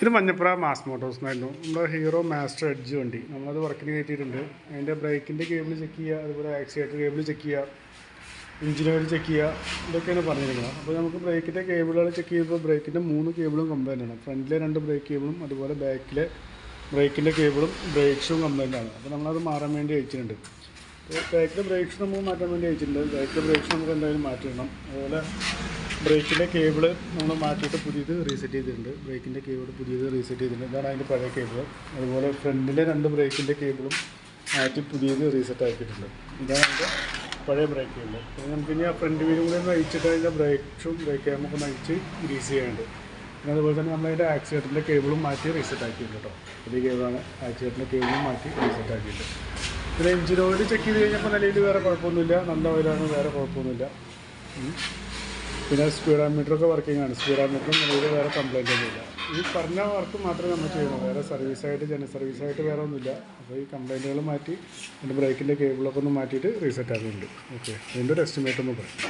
ഇത് Manjappura mass Motors എന്നായിരുന്നു. നമ്മുടെ ഹീറോ മാസ്റ്റർ എഡ്ജ് വണ്ടി. നമ്മളത് വർക്കിന് കയറ്റിയിട്ടുണ്ട്. അതിന്റെ ബ്രേക്കിന്റെ കേബിൾ ചെക്ക് ചെയ്യുക അതുപോലെ ആക്സിലേറ്റർ കേബിൾ ചെക്ക് ചെയ്യുക എഞ്ചിൻ ഓയിൽ ചെക്ക് ചെയ്യുക ഇതൊക്കെയാണ് പറഞ്ഞിരിക്കുന്നത്. അപ്പോൾ നമുക്ക് ബ്രേക്കിന്റെ കേബിളുകൾ ചെക്ക് ചെയ്യുമ്പോൾ ബ്രേക്കിന്റെ മൂന്ന് കേബിളും കംപ്ലൈന്റ് ആണ് ഫ്രണ്ടിലെ രണ്ട് ബ്രേക്ക് കേബിളും അതുപോലെ ബാക്കിലെ ബ്രേക്കിന്റെ കേബിളും ബ്രേക്ക് ഷൂവും കംപ്ലൈന്റ് ആണ് അപ്പോൾ നമ്മളത് മാറാൻ വേണ്ടി അയച്ചിട്ടുണ്ട്. ബാക്കിലെ ബ്രേക്ക് ഷൂ നമുക്ക് മാറ്റാൻ വേണ്ടി അയച്ചിട്ടുണ്ട്. ബാക്കിലെ ബ്രേക്ക് ഷൂ നമുക്ക് എന്തായാലും മാറ്റിയിടണം. അതുപോലെ ബ്രേക്കിന്റെ കേബിൾ നമ്മൾ മാറ്റിയിട്ട് പുതിയത് റീസെറ്റ് ചെയ്തിട്ടുണ്ട്. ബ്രേക്കിന്റെ കേബിൾ പുതിയത് റീസെറ്റ് ചെയ്തിട്ടുണ്ട്. ഇതാണ് അതിന്റെ പഴയ കേബിൾ അതുപോലെ ഫ്രണ്ടിലെ രണ്ട് ബ്രേക്കിന്റെ കേബിളും മാറ്റി പുതിയത് റീസെറ്റ് ആക്കിയിട്ടുണ്ട്. ഇതാണ് അതിന്റെ പഴയ ബ്രേക്ക് കേബിൾ പിന്നെ നമുക്ക് ഇനി ആ ഫ്രണ്ട് വീലും കൂടി ഒന്ന് അയച്ചിട്ട് അതിന്റെ ബ്രേക്ക് ഷൂം ബ്രേക്ക് ക്യാമൊക്കെ ഒന്ന് അയച്ച് ഗ്രീസ് ചെയ്യാനുണ്ട്. പിന്നെ അതുപോലെ തന്നെ നമ്മളതിന്റെ ആക്സിഡന്റിന്റെ കേബിളും മാറ്റി റീസെറ്റ് ആക്കിയിട്ടുണ്ട് കേട്ടോ. പുതിയ കേബിളാണ് ആക്സിഡന്റിന്റെ കേബിളും മാറ്റി റീസെറ്റ് ആക്കിയിട്ടുണ്ട്. പിന്നെ എഞ്ചിൻ ഓയിൽ ചെക്ക് ചെയ്ത് കഴിഞ്ഞപ്പോൾ നിലയിൽ വേറെ കുഴപ്പമൊന്നുമില്ല. നല്ല ഓയിലാണ് വേറെ കുഴപ്പമൊന്നുമില്ല. പിന്നെ സ്പീഡോമീറ്ററൊക്കെ വർക്കിംഗ് ആണ്. സ്പീഡോമീറ്ററും നിലവിൽ വേറെ കംപ്ലൈന്റ് ഒന്നുമില്ല ഈ പറഞ്ഞ വർക്ക് മാത്രമേ നമ്മൾ ചെയ്യുന്നു വേറെ സർവീസായിട്ട് ജന സർവീസായിട്ട് വേറെ ഒന്നുമില്ല. അപ്പോൾ ഈ കംപ്ലൈന്റുകൾ മാറ്റി അതിന്റെ ബ്രേക്കിന്റെ കേബിളൊക്കെ ഒന്ന് മാറ്റിയിട്ട് റീസെറ്റ് ആക്കുന്നുണ്ട്. ഓക്കെ അതിന്റെ ഒരു എസ്റ്റിമേറ്റ് ഒന്ന് പറയാം.